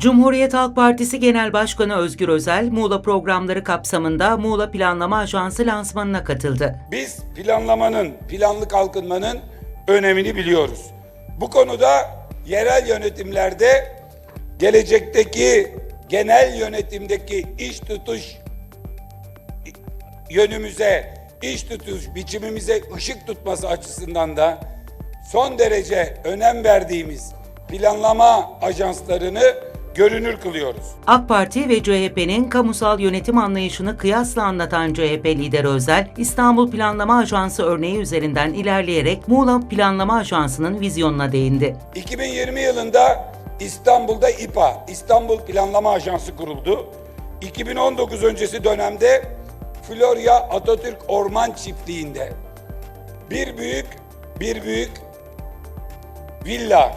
Cumhuriyet Halk Partisi Genel Başkanı Özgür Özel, Muğla programları kapsamında Muğla Planlama Ajansı lansmanına katıldı. Biz planlamanın, planlı kalkınmanın önemini biliyoruz. Bu konuda yerel yönetimlerde gelecekteki genel yönetimdeki iş tutuş yönümüze, iş tutuş biçimimize ışık tutması açısından da son derece önem verdiğimiz planlama ajanslarını görünür kılıyoruz. AK Parti ve CHP'nin kamusal yönetim anlayışını kıyasla anlatan CHP lideri Özel, İstanbul Planlama Ajansı örneği üzerinden ilerleyerek Muğla Planlama Ajansı'nın vizyonuna değindi. 2020 yılında İstanbul'da İPA, İstanbul Planlama Ajansı kuruldu. 2019 öncesi dönemde Florya Atatürk Orman Çiftliği'nde bir büyük bir büyük villa,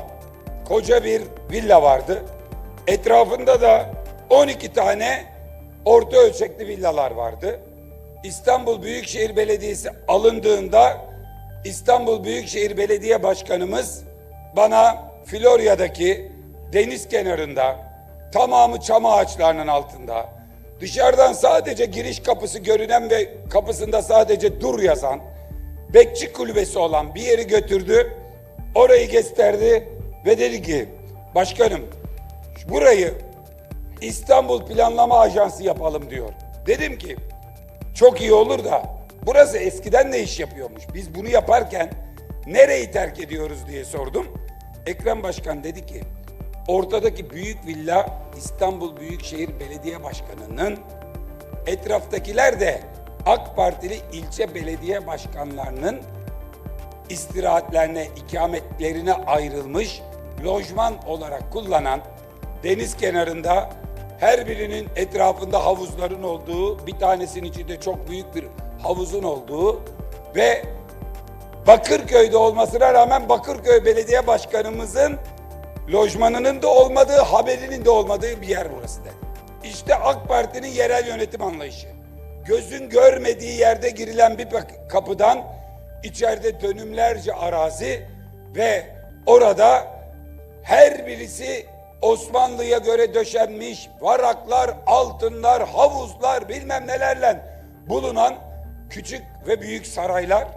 koca bir villa vardı. Etrafında da 12 tane orta ölçekli villalar vardı. İstanbul Büyükşehir Belediyesi alındığında İstanbul Büyükşehir Belediye Başkanımız bana Florya'daki deniz kenarında tamamı çam ağaçlarının altında dışarıdan sadece giriş kapısı görünen ve kapısında sadece dur yazan bekçi kulübesi olan bir yeri götürdü. Orayı gösterdi ve dedi ki başkanım burayı İstanbul Planlama Ajansı yapalım diyor. Dedim ki çok iyi olur da burası eskiden ne iş yapıyormuş? Biz bunu yaparken nereyi terk ediyoruz diye sordum. Ekrem Başkan dedi ki ortadaki büyük villa İstanbul Büyükşehir Belediye Başkanı'nın etraftakiler de AK Partili ilçe belediye başkanlarının istirahatlerine, ikametlerine ayrılmış lojman olarak kullanan deniz kenarında her birinin etrafında havuzların olduğu, bir tanesinin içinde çok büyük bir havuzun olduğu ve Bakırköy'de olmasına rağmen Bakırköy Belediye Başkanımızın lojmanının da olmadığı, haberinin de olmadığı bir yer burası dedi. İşte AK Parti'nin yerel yönetim anlayışı. Gözün görmediği yerde girilen bir kapıdan içeride dönümlerce arazi ve orada her birisi Osmanlı'ya göre döşenmiş varaklar, altınlar, havuzlar bilmem nelerle bulunan küçük ve büyük saraylar